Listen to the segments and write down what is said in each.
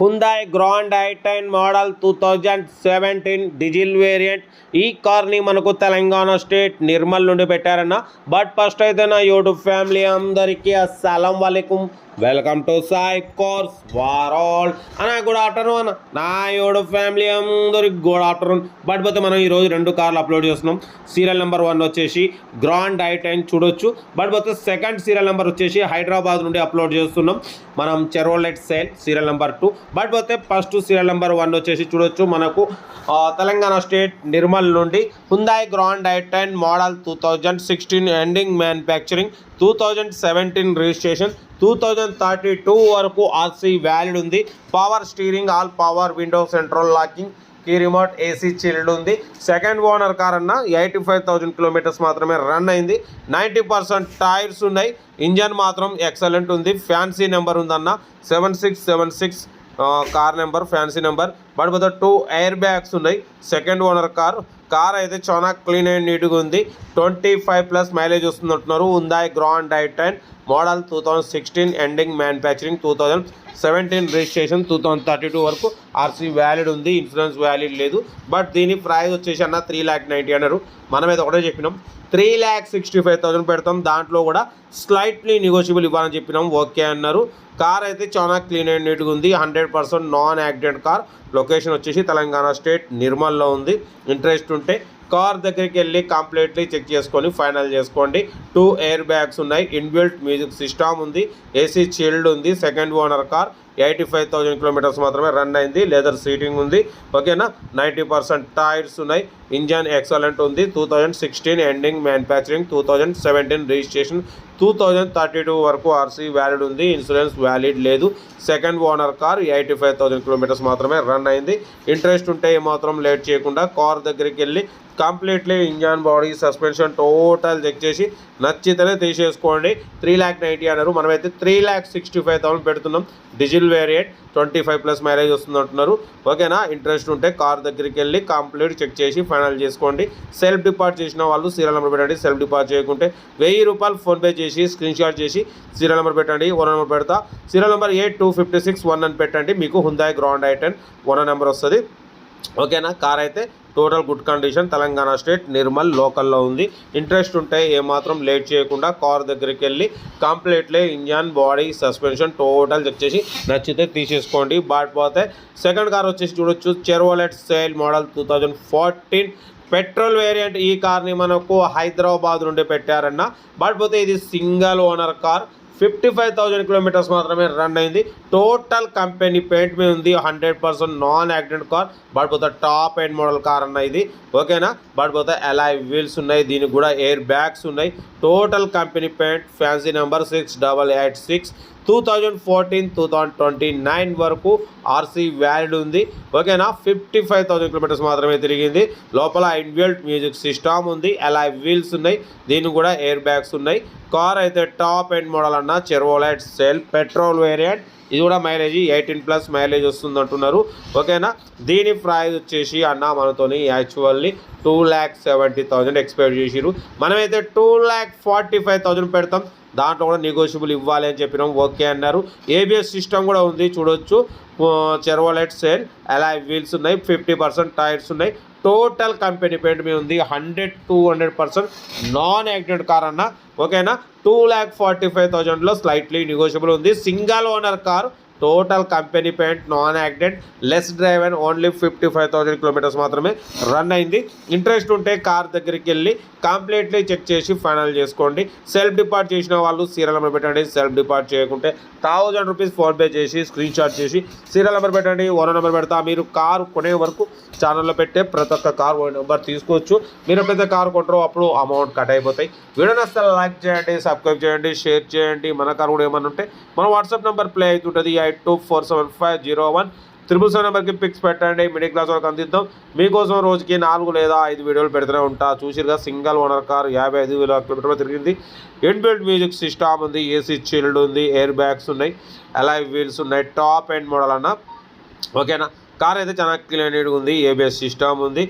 Hyundai Grand i model two thousand seventeen diesel variant ఈ కార్ని మనకు తెలంగాణ స్టేట్ నిర్మల్ నుండి పెట్టారన్న. బట్ ఫస్ట్ అయితే నా యూట్యూబ్ ఫ్యామిలీ అందరికీ అస్సలం వాలేకుం. Welcome to Sai cars war all అన్న గుడ్ ఆఫ్టర్నూన్ అన్న. నా యోడు ఫ్యామిలీ అందరికి గుడ్ ఆఫ్టర్నూన్ బట్ పోతే మనం ఈరోజు రెండు కార్లు అప్లోడ్ చేస్తున్నాం. సీరియల్ నెంబర్ వన్ వచ్చేసి గ్రాండ్ డైట్ అండ్ చూడొచ్చు. బట్ పోతే సెకండ్ సీరియల్ నెంబర్ వచ్చేసి హైదరాబాద్ నుండి అప్లోడ్ చేస్తున్నాం. మనం Chevrolet Sail serial number two but పోతే ఫస్ట్ సీరియల్ నెంబర్ వన్ వచ్చేసి చూడొచ్చు. మనకు తెలంగాణ స్టేట్ నిర్మల్ నుండి Hyundai grand diet ten model two thousand sixteen ending manufacturing two thousand seventeen registration two thousand thirty two వరకు ఆర్సీ వ్యాలిడ్ ఉంది. Power steering all power window central locking key remote AC chilled ఉంది. Second owner car అన్న eighty five thousand kilometres మాత్రమే run అయింది. Ninety percent tyres ఉన్నాయి. Engine మాత్రం excellent ఉంది. Fancy number ఉందన్న seven six seven six car number fancy number but but two air bags ఉన్నాయి. Second owner car car అయితే చాలా క్లీన్ అండ్ నీట్గా ఉంది. ట్వంటీ ఫైవ్ ప్లస్ మైలేజ్ వస్తుంది అంటున్నారు Hyundai Grand diet ten model two thousand sixteen ending manufacturing two thousand seventeen registration two thousand thirty two వరకు RC valid ఉంది. Insurance valid లేదు. But దీని ప్రైస్ వచ్చేసి అన్న త్రీ ల్యాక్ నైంటీ అన్నారు. మనమైతే ఒకటే చెప్పినాం. Three lakh sixty five thousand పెడతాం. దాంట్లో కూడా స్లైట్లీ నెగోషియబుల్ ఇవ్వాలని చెప్పినాం. ఓకే అన్నారు. కార్ అయితే చాలా క్లీన్ అండ్ నీట్గా ఉంది. Hundred percent non accident car location వచ్చేసి తెలంగాణ స్టేట్ నిర్మల్లో ఉంది. ఇంట్రెస్ట్ ఉంటే కార్ దగ్గరికి వెళ్ళి కంప్లీట్లీ చెక్ చేసుకొని ఫైనల్ చేసుకోండి. టూ ఎయిర్ బ్యాగ్స్ ఉన్నాయి. ఇన్బిల్ట్ మ్యూజిక్ సిస్టమ్ ఉంది. ఏసీ చిల్డ్ ఉంది. Second owner car eighty five thousand kilometres మాత్రమే రన్ అయింది. లెదర్ సీటింగ్ ఉంది. ఓకేనా నైంటీ పర్సెంట్ టైర్స్ ఉన్నాయి. ఇంజన్ ఎక్సలెంట్ ఉంది. Two thousand sixteen ending manufacturing two thousand seventeen registration two thousand thirty two వరకు RC valid ఉంది. Insurance valid లేదు. Second owner car eighty five thousand kilometres మాత్రమే run అయింది. Interest ఉంటే ఏమాత్రం late చేయకుండా కార్ దగ్గరికి వెళ్ళి completely engine body suspension total check చేసి నచ్చితేనే తీసేసుకోండి. త్రీ ల్యాక్ నైంటీ అన్నారు. మనమైతే three lakh sixty five thousand పెడుతున్నాం. Diesel variant twenty five plus mileage వస్తుంది అంటున్నారు. ఓకేనా? ఇంట్రెస్ట్ ఉంటే కార్ దగ్గరికి వెళ్ళి కంప్లీట్ చెక్ చేసి ఫైనల్ చేసుకోండి. సెల్ఫ్ డిపార్ట్ చేసిన వాళ్ళు సీరియల్ నెంబర్ పెట్టండి. సెల్ఫ్ డిపార్ట్ చేయకుంటే వెయ్యి రూపాయలు ఫోన్పే చేసి స్క్రీన్ షాట్ చేసి సీరియల్ నెంబర్ పెట్టండి. వన్ నెంబర్ పెడతా. Serial number eight two fifty six one అని పెట్టండి. మీకు Hyundai Grand i ten one number వస్తుంది. ఓకేనా? కార్ అయితే total good condition Telangana state Nirmal లోకల్లో ఉంది. ఇంట్రెస్ట్ ఉంటే ఏమాత్రం లేట్ చేయకుండా కార్ దగ్గరికి వెళ్ళి completely engine body suspension total check చేసి నచ్చితే తీసేసుకోండి. బాట్ పోతే సెకండ్ కార్ వచ్చేసి చూడొచ్చు. Chevrolet Sail model two thousand fourteen petrol variant ఈ కార్ని మనకు హైదరాబాద్ నుండి పెట్టారన్న. బట్ పోతే ఇది single owner car. Fifty five thousand kilometres మాత్రమే రన్ అయింది. టోటల్ కంపెనీ పెయింట్ మీద ఉంది. Hundred percent non accident car but పోతే టాప్ ఎండ్ మోడల్ కార్ అన్న ఇది. ఓకేనా బట్ పోతే అలాయ్ వీల్స్ ఉన్నాయి. దీనికి కూడా ఎయిర్ బ్యాగ్స్ ఉన్నాయి. Total company paint fancy number six double eight six two thousand fourteen two thousand twenty nine వరకు ఆర్సీ వ్యాలిడ్ ఉంది. ఓకేనా? ఫిఫ్టీ ఫైవ్ థౌసండ్ కిలోమీటర్స్ మాత్రమే తిరిగింది. లోపల ఇన్బిల్ట్ మ్యూజిక్ సిస్టమ్ ఉంది. అలా వీల్స్ ఉన్నాయి. దీనికి కూడా ఎయిర్ బ్యాగ్స్ ఉన్నాయి. కార్ అయితే టాప్ ఎండ్ మోడల్ అన్న. చెర్వోలైట్ సెల్ పెట్రోల్ వేరియంట్ ఇది కూడా మైలేజ్ ఎయిటీన్ ప్లస్ మైలేజ్ వస్తుంది అంటున్నారు. ఓకేనా? దీని ప్రైస్ వచ్చేసి అన్న మనతోని actually two lakh seventy thousand expect చేసిరు మనమైతే two lakh forty five thousand పెడతాం. దాంట్లో కూడా నెగోషియబుల్ ఇవ్వాలి అని చెప్పినాం. ఓకే అన్నారు. ఏబిఎస్ సిస్టమ్ కూడా ఉంది చూడొచ్చు. చెర్వలెట్ సేల్ అలా వీల్స్ ఉన్నాయి ఫిఫ్టీ పర్సెంట్ టైర్స్ ఉన్నాయి. టోటల్ కంపెనీ పెయింట్ మీద ఉంది hundred two hundred percent non acted car అన్న ఓకేనా టూ ల్యాక్ ఫార్టీ ఫైవ్ థౌజండ్లో స్లైట్లీ నెగోషియబుల్ ఉంది. Single owner car total company paint non acted less drive and only fifty five thousand kilometres మాత్రమే run అయింది. Interest ఉంటే car దగ్గరికి వెళ్ళి completely check చేసి ఫైనల్ చేసుకోండి. సెల్ఫ్ డిపార్ట్ చేసిన వాళ్ళు సీరియల్ నెంబర్ పెట్టండి. సెల్ఫ్ డిపార్ట్ చేయకుంటే థౌజండ్ రూపీస్ ఫోన్పే చేసి స్క్రీన్ షాట్ చేసి సీరియల్ నెంబర్ పెట్టండి. ఓనర్ నెంబర్ పెడతా. మీరు కారు కొనే వరకు ఛానల్లో పెట్టే ప్రతి ఒక్క కార్ నెంబర్ తీసుకోవచ్చు. మీరు ఎప్పుడైతే కార్ కొంటారో అప్పుడు అమౌంట్ కట్ అయిపోతాయి. వీడియో నస్తే లైక్ చేయండి సబ్స్క్రైబ్ చేయండి షేర్ చేయండి. మన కార్ కూడా ఏమన్నా ఉంటే మన వాట్సాప్ నెంబర్ ప్లే అవుతుంటుంది. Eight two four seven five zero one. Triple seven నెంబర్కి పిక్స్ పెట్టండి. మిడిల్ క్లాస్ వరకు అందిద్దాం. మీకోసం రోజుకి నాలుగు లేదా ఐదు వీడియోలు పెడుతూనే ఉంటా. చూసిరుగా సింగల్ ఓనర్ కార్ యాభై ఐదు వేల కిలోమీటర్లు తిరిగింది. ఇన్బిల్ట్ మ్యూజిక్ సిస్టమ్ ఉంది. ఏసీ చిల్డ్ ఉంది. ఎయిర్ బ్యాగ్స్ ఉన్నాయి. అలాయ్ వీల్స్ ఉన్నాయి. టాప్ ఎండ్ మోడల్ అన్న. ఓకేనా? కార్ అయితే చాలా క్లీన్ ఉంది ఏబిఎస్ సిస్టమ్ ఉంది.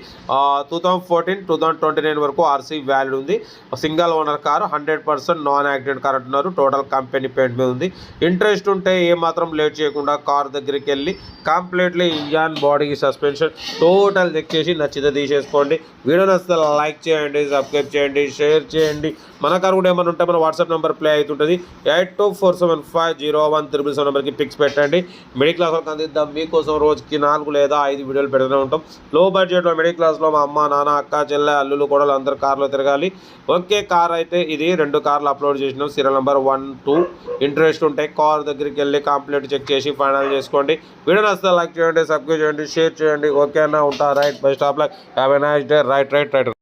Two thousand fourteen two thousand twenty nine వరకు ఆర్సీ వ్యాల్యూ ఉంది. Single owner car hundred percent non accident car అంటున్నారు. టోటల్ కంపెనీ పెయింట్ మీద ఉంది. ఇంట్రెస్ట్ ఉంటే ఏ మాత్రం లేట్ చేయకుండా కార్ దగ్గరికి వెళ్ళి కంప్లీట్లీ ఇంజన్ బాడీకి సస్పెన్షన్ టోటల్ చెక్ చేసి నచ్చితే తీసేసుకోండి. వీడియో నచ్చితే లైక్ చేయండి సబ్స్క్రైబ్ చేయండి షేర్ చేయండి. మన కార్ కూడా ఏమైనా ఉంటే మన వాట్సాప్ నెంబర్ ప్లే అవుతుంటుంది. Eight two four seven five zero one triple seven నెంబర్కి పిక్స్ పెట్టండి. మిడిల్ క్లాస్ వాళ్ళకి అందిద్దాం. మీకోసం రోజుకి నా నాలుగు లేదా ఐదు వీడియోలు పెడుతూనే ఉంటాం. లో బడ్జెట్లో మిడిల్ క్లాస్లో మా అమ్మ నాన్న అక్క చెల్లె అల్లులు కూడా అందరు కార్లో తిరగాలి. ఒకే కార్ అయితే ఇది రెండు కార్లు అప్లోడ్ చేసినాం. Serial number one two. Interest ఉంటే కార్ దగ్గరికి వెళ్ళి కంప్లీట్ చెక్ చేసి ఫైనల్ చేసుకోండి. వీడియో నచ్చితే లైక్ చేయండి సబ్స్క్రైబ్ చేయండి షేర్ చేయండి. ఓకేనా? ఉంటా. Right. Bye. Stop like. Have a nice day. Right right right.